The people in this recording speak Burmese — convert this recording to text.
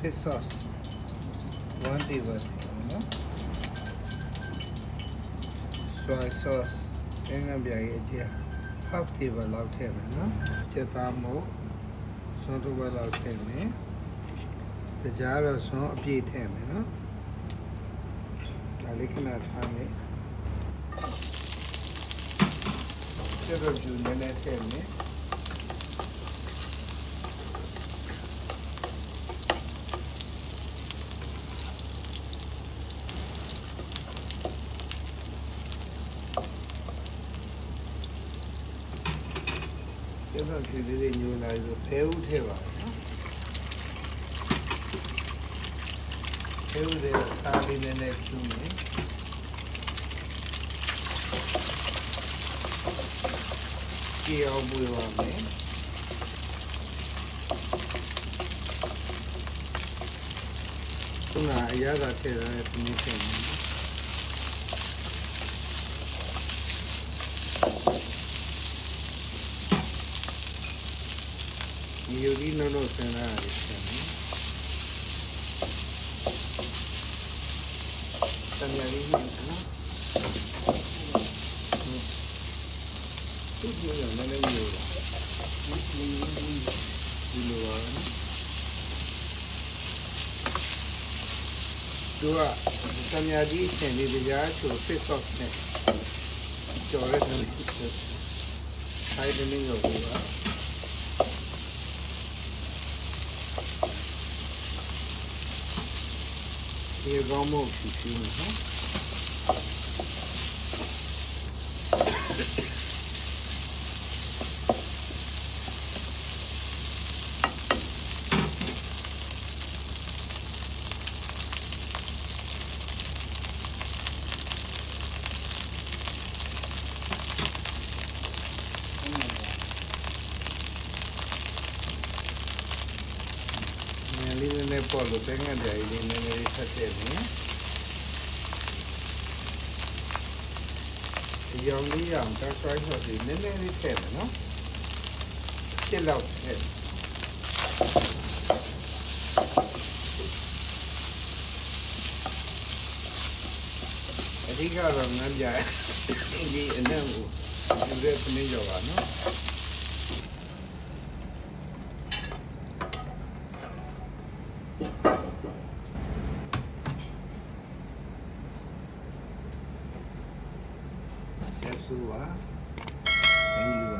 fish sauce 1 table နော် soy sauce ငငပြားရဲ့အကျ half table လောက်ထည့်မယ်နော်ကျက်သားမို့စွန်းတစ်ဝက်လောက်ထည့်မယ်တကြားတော့စွ န်းအပြည့်ထည့်မယ်နော်ဒါလေးခဏထားမယ်ကျတော့ကျူနည်းနည်းထည့်မယ်ကျွန်တော်ဖြူလေးလေးညိုလာဆိုဖဲဦးထဲပါနော်ဖဲဦးတွေစားလေးနည်းနည်းဖြူမယ်ကြည့်အောင်ပွေပါမယ်ခုနအရသာထည့်ရတဲ့ပြင်ထည့် မယ်ဒီယူဒီနော်နော်ဆင်းလာရတယ်ဆင်းတယ်။တမ်းရည်နဲ့နော်။သူ့ပြောရမယ်လည်းယူတာ။ဒီဒီဒီလိုပါနော်။သူကတမ်းရည်ဆင်းလေးတရားချို fit off နဲ့ကြော်ရဲတယ်။ဆိုင်တယ်နေရောပါ။ ဒီကောင်းမို့ဖြူဖြူနော် နည်းလေးနည်းနည်းပေါ့လို့ပဲငါ့ပြားလေးနည်းနည်းလေးထပ်ထည့်မယ်ဒီရောင်လေးရောင်တက်ဆွိုင်းဆိုဒီနည်းနည်းလေးထည့်မယ်နော်ဖြစ်တော့ထည့်အဓိကတော့ငါ့ပြားဒီအနံ့ကိုဒီရက်ပနေရောပါနော် ဆက်စုပါအင်းယူပါ